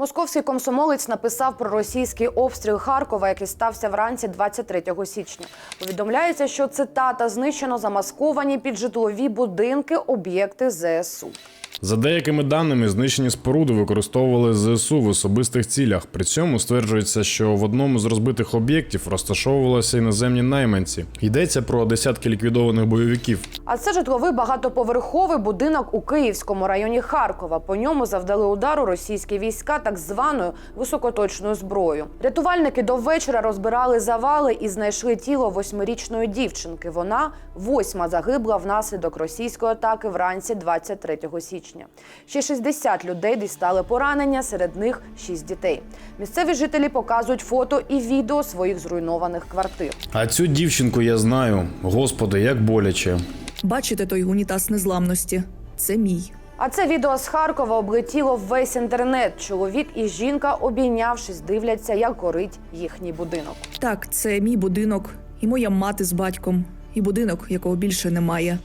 Московський комсомолець написав про російський обстріл Харкова, який стався вранці 23 січня. Повідомляється, що цитата знищено замасковані під житлові будинки об'єкти ЗСУ. За деякими даними, знищені споруди використовували ЗСУ в особистих цілях. При цьому стверджується, що в одному з розбитих об'єктів розташовувалися іноземні найманці. Йдеться про десятки ліквідованих бойовиків. А це житловий багатоповерховий будинок у Київському районі Харкова. По ньому завдали удару російські війська так званою високоточною зброєю. Рятувальники до вечора розбирали завали і знайшли тіло восьмирічної дівчинки. Вона восьма загибла внаслідок російської атаки вранці 23 січня. Ще 60 людей дістали поранення, серед них 6 дітей. Місцеві жителі показують фото і відео своїх зруйнованих квартир. А цю дівчинку я знаю. Господи, як боляче. Бачите той унітаз незламності? Це мій. А це відео з Харкова облетіло весь інтернет. Чоловік і жінка, обійнявшись, дивляться, як горить їхній будинок. Так, це мій будинок, і моя мати з батьком, і будинок, якого більше немає.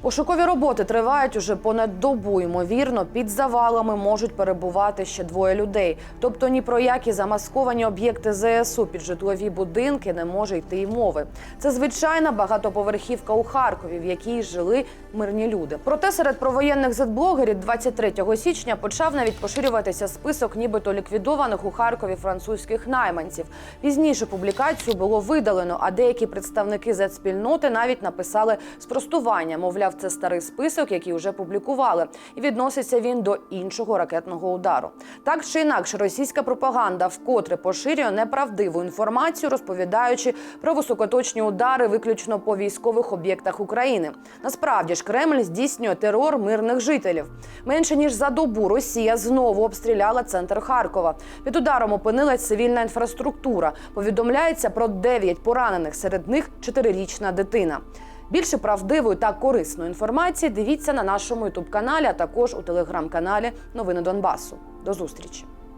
Пошукові роботи тривають уже понад добу. Ймовірно, під завалами можуть перебувати ще двоє людей. Тобто ні про які замасковані об'єкти ЗСУ під житлові будинки не може йти й мови. Це звичайна багатоповерхівка у Харкові, в якій жили мирні люди. Проте серед провоєнних зетблогерів 23 січня почав навіть поширюватися список нібито ліквідованих у Харкові французьких найманців. Пізніше публікацію було видалено, а деякі представники зет-спільноти навіть написали спростування. Мовляв, це старий список, який вже публікували, і відноситься він до іншого ракетного удару. Так чи інакше, російська пропаганда вкотре поширює неправдиву інформацію, розповідаючи про високоточні удари виключно по військових об'єктах України. Насправді ж Кремль здійснює терор мирних жителів. Менше ніж за добу Росія знову обстріляла центр Харкова. Під ударом опинилась цивільна інфраструктура. Повідомляється про 9 поранених, серед них 4-річна дитина. Більше правдивої та корисної інформації дивіться на нашому ютуб каналі, а також у телеграм-каналі Новини Донбасу. До зустрічі.